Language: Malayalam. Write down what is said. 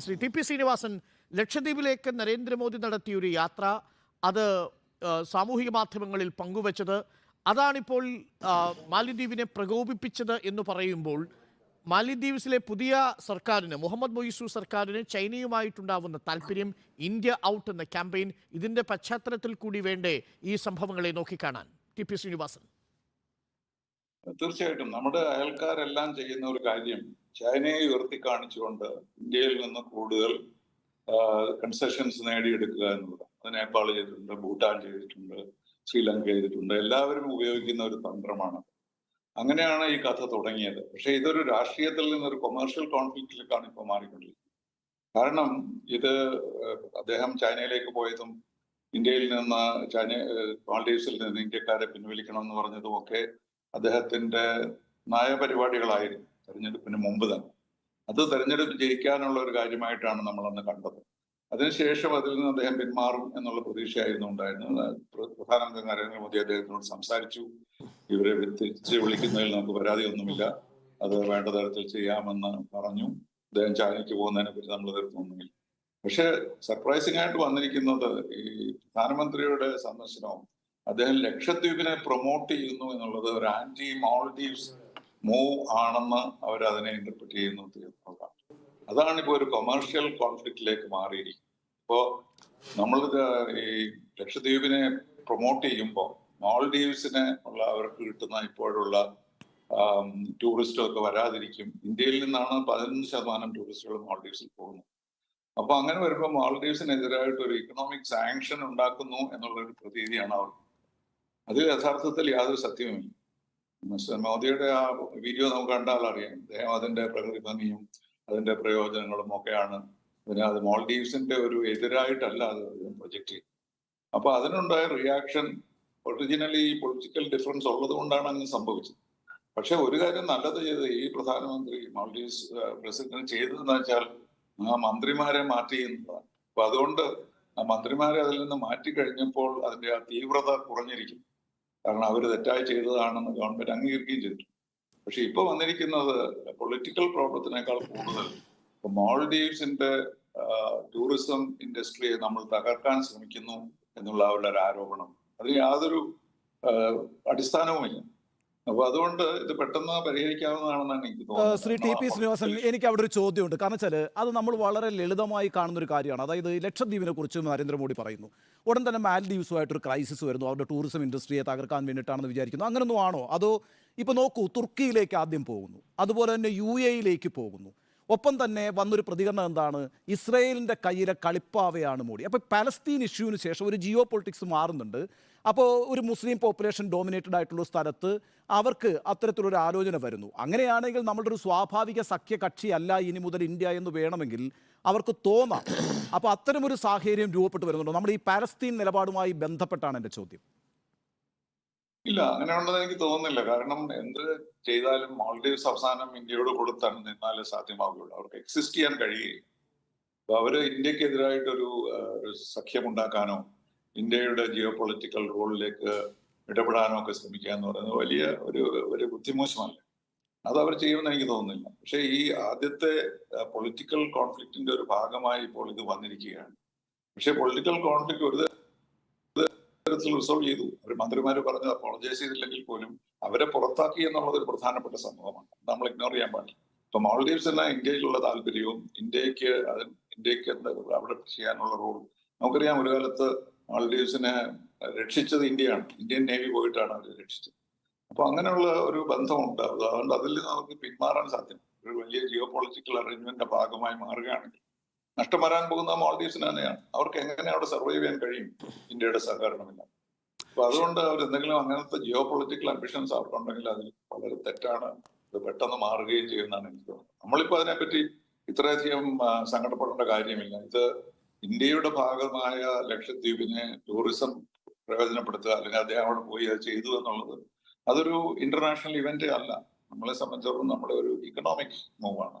ശ്രീ ടി പി ശ്രീനിവാസൻ ലക്ഷദ്വീപിലേക്ക് നരേന്ദ്രമോദി നടത്തിയ ഒരു യാത്ര. അത് സാമൂഹിക മാധ്യമങ്ങളിൽ പങ്കുവച്ചത്. അതാണിപ്പോൾ മാലിദ്വീപിനെ പ്രകോപിപ്പിച്ചത് എന്ന് പറയുമ്പോൾ മാലിദ്വീപ്സിലെ പുതിയ സർക്കാരിന് മുഹമ്മദ് മൊയ്സു സർക്കാരിന് ചൈനയുമായിട്ടുണ്ടാവുന്ന താല്പര്യം ഇന്ത്യ ഔട്ട് എന്ന ക്യാമ്പയിൻ ഇതിന്റെ പശ്ചാത്തലത്തിൽ കൂടി വേണ്ടേ ഈ സംഭവങ്ങളെ നോക്കിക്കാണാൻ. T P Srinivasan. തീർച്ചയായിട്ടും. നമ്മുടെ അയൽക്കാരെല്ലാം ചെയ്യുന്ന ഒരു കാര്യം ചൈനയെ ഉയർത്തി കാണിച്ചുകൊണ്ട് ഇന്ത്യയിൽ നിന്ന് കൂടുതൽ കൺസെഷൻസ് നേടിയെടുക്കുക എന്നുള്ളത്. അത് നേപ്പാൾ ചെയ്തിട്ടുണ്ട് ഭൂട്ടാൻ ചെയ്തിട്ടുണ്ട് ശ്രീലങ്ക ചെയ്തിട്ടുണ്ട്. എല്ലാവരും ഉപയോഗിക്കുന്ന ഒരു തന്ത്രമാണ് അങ്ങനെയാണ് ഈ കഥ തുടങ്ങിയത്. പക്ഷെ ഇതൊരു രാഷ്ട്രീയത്തിൽ നിന്ന് ഒരു കൊമേഴ്ഷ്യൽ കോൺഫ്ലിക്റ്റിലേക്കാണ് ഇപ്പോൾ മാറിക്കൊണ്ടിരിക്കുന്നത്. കാരണം ഇത് അദ്ദേഹം ചൈനയിലേക്ക് പോയതും ഇന്ത്യയിൽ നിന്ന് ചൈന മാൾഡീവ്സിൽ നിന്ന് ഇന്ത്യക്കാരെ പിൻവലിക്കണം എന്ന് പറഞ്ഞതും ഒക്കെ അദ്ദേഹത്തിന്റെ നയപരിപാടികളായിരുന്നു. തെരഞ്ഞെടുപ്പിന് മുമ്പ് തന്നെ. അത് തെരഞ്ഞെടുപ്പ് ജയിക്കാനുള്ള ഒരു കാര്യമായിട്ടാണ് നമ്മൾ അന്ന് കണ്ടത്. അതിനുശേഷം അതിൽ നിന്ന് അദ്ദേഹം പിന്മാറും എന്നുള്ള പ്രതീക്ഷയായിരുന്നു ഉണ്ടായിരുന്നത്. പ്ര- പ്രധാനമന്ത്രി നരേന്ദ്രമോദി അദ്ദേഹത്തിനോട് സംസാരിച്ചു. ഇവരെ തിരിച്ച് വിളിക്കുന്നതിൽ നമുക്ക് പരാതിയൊന്നുമില്ല. അത് വേണ്ട തരത്തിൽ ചെയ്യാമെന്ന് പറഞ്ഞു. അദ്ദേഹം ചൈനയ്ക്ക് പോകുന്നതിനെ പറ്റി നമ്മൾ എതിർപ്പൊന്നുമില്ല പക്ഷെ സർപ്രൈസിംഗ് ആയിട്ട് വന്നിരിക്കുന്നത് ഈ പ്രധാനമന്ത്രിയുടെ സന്ദർശനവും അദ്ദേഹം ലക്ഷദ്വീപിനെ പ്രൊമോട്ട് ചെയ്യുന്നു എന്നുള്ളത് ഒരു ആന്റി മാൾഡീവ്സ് മൂവ് ആണെന്ന് അവർ അതിനെ ഇന്റർപ്രറ്റ് ചെയ്യുന്നു എന്നുള്ളതാണ് അതാണ് ഇപ്പോൾ ഒരു കൊമേഴ്ഷ്യൽ കോൺഫ്ലിക്റ്റിലേക്ക് മാറിയിരിക്കുന്നത്. ഇപ്പോ നമ്മൾ ഈ ലക്ഷദ്വീപിനെ പ്രൊമോട്ട് ചെയ്യുമ്പോൾ മാൾഡീവ്സിനെ ഉള്ള അവർക്ക് കിട്ടുന്ന ഇപ്പോഴുള്ള ടൂറിസ്റ്റും ഒക്കെ വരാതിരിക്കും. ഇന്ത്യയിൽ നിന്നാണ് പതിനൊന്ന് ശതമാനം ടൂറിസ്റ്റുകൾ മാൾഡീവ്സിൽ പോകുന്നത്. അപ്പൊ അങ്ങനെ വരുമ്പോൾ മാൾഡീവ്സിനെതിരായിട്ട് ഒരു ഇക്കണോമിക് സാങ്ഷൻ ഉണ്ടാക്കുന്നു എന്നുള്ള ഒരു പ്രതീതിയാണ് അവർ അത് യഥാർത്ഥത്തിൽ യാതൊരു സത്യവുമില്ല. മോദിയുടെ ആ വീഡിയോ നമുക്ക് കണ്ടാൽ അറിയാം. അദ്ദേഹം അതിന്റെ പ്രകൃതി ഭംഗിയും അതിന്റെ പ്രയോജനങ്ങളും ഒക്കെയാണ്. പിന്നെ അത് മോൾഡീവ്സിന്റെ ഒരു എതിരായിട്ടല്ല അത് പ്രൊജക്ട് അപ്പൊ അതിനുണ്ടായ റിയാക്ഷൻ ഒറിജിനലി പൊളിറ്റിക്കൽ ഡിഫറൻസ് ഉള്ളത് കൊണ്ടാണ് അങ്ങനെ സംഭവിച്ചത്. പക്ഷെ ഒരു കാര്യം നല്ലത് ചെയ്ത് ഈ പ്രധാനമന്ത്രി മാൾഡീവ്സ് പ്രസിഡന്റ് ചെയ്തതെന്ന് വെച്ചാൽ ആ മന്ത്രിമാരെ മാറ്റി എന്നതാണ് അപ്പൊ അതുകൊണ്ട് ആ മന്ത്രിമാരെ അതിൽ നിന്ന് മാറ്റി കഴിഞ്ഞപ്പോൾ അതിന്റെ ആ തീവ്രത കുറഞ്ഞിരിക്കും. കാരണം അവർ തെറ്റായി ചെയ്തതാണെന്ന് ഗവൺമെന്റ് അംഗീകരിക്കുകയും ചെയ്തിട്ടുണ്ട് പക്ഷെ ഇപ്പൊ വന്നിരിക്കുന്നത് പൊളിറ്റിക്കൽ പ്രോബ്ലത്തിനേക്കാൾ കൂടുതൽ മാൾഡീവ്സിന്റെ ടൂറിസം ഇൻഡസ്ട്രിയെ നമ്മൾ തകർക്കാൻ ശ്രമിക്കുന്നു എന്നുള്ള അവരുടെ ഒരു ആരോപണം. അതിന് യാതൊരു അടിസ്ഥാനവുമില്ല. അപ്പൊ അതുകൊണ്ട് ഇത് പെട്ടെന്ന് പരിഹരിക്കാവുന്നതാണെന്നാണ് എനിക്ക് തോന്നുന്നത്. ശ്രീ ടി പി ശ്രീനിവാസൻ എനിക്ക് അവിടെ ഒരു ചോദ്യമുണ്ട്. കാരണം വെച്ചാൽ അത് നമ്മൾ വളരെ ലളിതമായി കാണുന്ന ഒരു കാര്യമാണ്. അതായത് ലക്ഷദ്വീപിനെ കുറിച്ച് നരേന്ദ്രമോദി പറയുന്നു. ഉടൻ തന്നെ മാൽഡീവ്സുമായിട്ട് ഒരു ക്രൈസിസ് വരുന്നു. അവരുടെ ടൂറിസം ഇൻഡസ്ട്രിയെ തകർക്കാൻ വേണ്ടിയിട്ടാണെന്ന് വിചാരിക്കുന്നു. അങ്ങനൊന്നും ആണോ? അതോ ഇപ്പോൾ നോക്കൂ തുർക്കിയിലേക്ക് ആദ്യം പോകുന്നു. അതുപോലെ തന്നെ യു എയിലേക്ക് പോകുന്നു. ഒപ്പം തന്നെ വന്നൊരു പ്രതികരണം എന്താണ്? ഇസ്രയേലിന്റെ കയ്യിലെ കളിപ്പാവയാണ് മോഡി അപ്പോൾ പലസ്തീൻ ഇഷ്യൂവിന് ശേഷം ഒരു ജിയോ പൊളിറ്റിക്സ് മാറുന്നുണ്ട്. അപ്പോൾ ഒരു മുസ്ലിം പോപ്പുലേഷൻ ഡോമിനേറ്റഡ് ആയിട്ടുള്ള സ്ഥലത്ത് അവർക്ക് അത്തരത്തിലൊരു ആലോചന വരുന്നു. അങ്ങനെയാണെങ്കിൽ നമ്മളുടെ ഒരു സ്വാഭാവിക സഖ്യ കക്ഷിയല്ല ഇനി മുതൽ ഇന്ത്യ എന്ന് വേണമെങ്കിൽ അവർക്ക് തോന്നാം. അപ്പോൾ അത്തരമൊരു സാഹചര്യം രൂപപ്പെട്ടു വരുന്നുണ്ടോ? നമ്മൾ ഈ പാലസ്തീൻ നിലപാടുമായി ബന്ധപ്പെട്ടാണ് എന്റെ ചോദ്യം. ഇല്ല അങ്ങനെ ഉണ്ടെന്ന് എനിക്ക് തോന്നുന്നില്ല. കാരണം എന്ത് ചെയ്താലും മാൾഡീവ്സ് അവസാനം ഇന്ത്യയോട് കൊടുത്താണ് നിന്നാലേ സാധ്യമാവുകയുള്ളൂ. അവർക്ക് എക്സിസ്റ്റ് ചെയ്യാൻ കഴിയുകയും അപ്പൊ അവർ ഇന്ത്യക്കെതിരായിട്ടൊരു സഖ്യമുണ്ടാക്കാനോ ഇന്ത്യയുടെ ജിയോ പൊളിറ്റിക്കൽ റോളിലേക്ക് ഇടപെടാനോ ഒക്കെ ശ്രമിക്കുക എന്ന് പറയുന്നത് വലിയ ഒരു ഒരു ബുദ്ധിമോശമല്ല. അത് അവർ ചെയ്യുമെന്ന് എനിക്ക് തോന്നുന്നില്ല. പക്ഷെ ഈ ആദ്യത്തെ പൊളിറ്റിക്കൽ കോൺഫ്ലിക്റ്റിന്റെ ഒരു ഭാഗമായി ഇപ്പോൾ ഇത് വന്നിരിക്കുകയാണ്. പക്ഷെ പൊളിറ്റിക്കൽ കോൺഫ്ലിക്ട് ഒരു തരത്തിൽ റിസോൾവ് ചെയ്തു. അവർ മന്ത്രിമാര് പറഞ്ഞ് അപ്പോളജൈസ് ചെയ്തില്ലെങ്കിൽ പോലും അവരെ പുറത്താക്കി എന്നുള്ളത് ഒരു പ്രധാനപ്പെട്ട സംഭവമാണ്. നമ്മൾ ഇഗ്നോർ ചെയ്യാൻ പാടില്ല. ഇപ്പൊ മാൾഡീവ്സിന് ഇന്ത്യയിലുള്ള താല്പര്യവും ഇന്ത്യയ്ക്ക് അത് ഇന്ത്യയ്ക്ക് എന്താ അവിടെ ചെയ്യാനുള്ള റോൾ നമുക്കറിയാം ഒരു കാലത്ത് മാൾഡീവ്സിനെ രക്ഷിച്ചത് ഇന്ത്യയാണ്. ഇന്ത്യൻ നേവി പോയിട്ടാണ് അവർ രക്ഷിച്ചത്. അപ്പൊ അങ്ങനെയുള്ള ഒരു ബന്ധമുണ്ട്. അത് അതുകൊണ്ട് അതിൽ നമുക്ക് പിന്മാറാൻ സാധ്യം ഒരു വലിയ ജിയോ പൊളിറ്റിക്കൽ അറേഞ്ച്മെന്റിന്റെ ഭാഗമായി മാറുകയാണെങ്കിൽ നഷ്ടം വരാൻ പോകുന്ന മാൾഡീവ്സിന് തന്നെയാണ്. അവർക്ക് എങ്ങനെ അവിടെ സർവൈവ് ചെയ്യാൻ കഴിയും? ഇന്ത്യയുടെ സഹകരണമില്ല. അപ്പൊ അതുകൊണ്ട് അവർ എന്തെങ്കിലും അങ്ങനത്തെ ജിയോ പൊളിറ്റിക്കൽ അംബിഷൻസ് അവർക്കുണ്ടെങ്കിൽ അതിൽ വളരെ തെറ്റാണ്. ഇത് പെട്ടെന്ന് മാറുകയും ചെയ്യുന്നതാണ് എനിക്ക് തോന്നുന്നത്. നമ്മളിപ്പോ അതിനെപ്പറ്റി ഇത്രയധികം സങ്കടപ്പെടേണ്ട കാര്യമില്ല. ഇത് ഇന്ത്യയുടെ ഭാഗമായ ലക്ഷദ്വീപിനെ ടൂറിസം പ്രയോജനപ്പെടുത്തുക അല്ലെങ്കിൽ അദ്ദേഹം അവിടെ പോയി അത് ചെയ്തു എന്നുള്ളത് അതൊരു ഇന്റർനാഷണൽ ഇവന്റ് അല്ല. നമ്മളെ സംബന്ധിച്ചിടത്തോളം നമ്മുടെ ഒരു ഇക്കണോമിക് മൂവാണ്